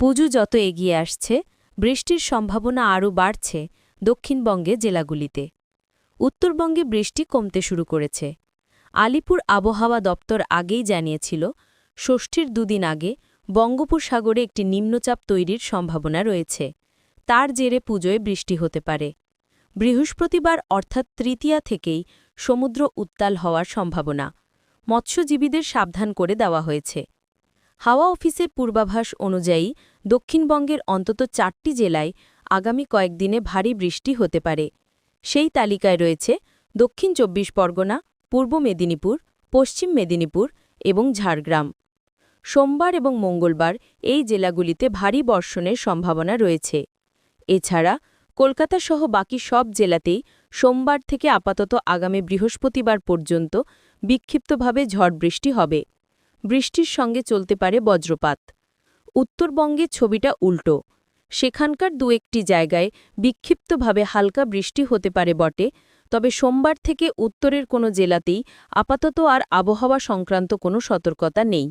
পুজো যত এগিয়ে আসছে, বৃষ্টির সম্ভাবনা আরও বাড়ছে দক্ষিণবঙ্গে জেলাগুলিতে। উত্তরবঙ্গে বৃষ্টি কমতে শুরু করেছে। আলিপুর আবহাওয়া দপ্তর আগেই জানিয়েছিল, ষষ্ঠীর দুদিন আগে বঙ্গোপসাগরে একটি নিম্নচাপ তৈরির সম্ভাবনা রয়েছে। তার জেরে পুজোয় বৃষ্টি হতে পারে। বৃহস্পতিবার অর্থাৎ তৃতীয়া থেকেই সমুদ্র উত্তাল হওয়ার সম্ভাবনা। মৎস্যজীবীদের সাবধান করে দেওয়া হয়েছে। হাওয়া অফিসের পূর্বাভাস অনুযায়ী দক্ষিণবঙ্গের অন্তত চারটি জেলায় আগামী কয়েকদিনে ভারী বৃষ্টি হতে পারে। সেই তালিকায় রয়েছে দক্ষিণ চব্বিশ পরগনা, পূর্ব মেদিনীপুর, পশ্চিম মেদিনীপুর এবং ঝাড়গ্রাম। সোমবার এবং মঙ্গলবার এই জেলাগুলিতে ভারী বর্ষণের সম্ভাবনা রয়েছে। এছাড়া কলকাতা সহ বাকি সব জেলাতেই সোমবার থেকে আপাতত আগামী বৃহস্পতিবার পর্যন্ত বিক্ষিপ্তভাবে ঝড় বৃষ্টি হবে। বৃষ্টির সঙ্গে চলতে পারে বজ্রপাত। উত্তরবঙ্গে ছবিটা উল্টো। সেখানকার দু একটি জায়গায় বিক্ষিপ্তভাবে হালকা বৃষ্টি হতে পারে বটে, তবে সোমবার থেকে উত্তরের কোনো জেলাতেই আপাতত আর আবহাওয়া সংক্রান্ত কোনো সতর্কতা নেই।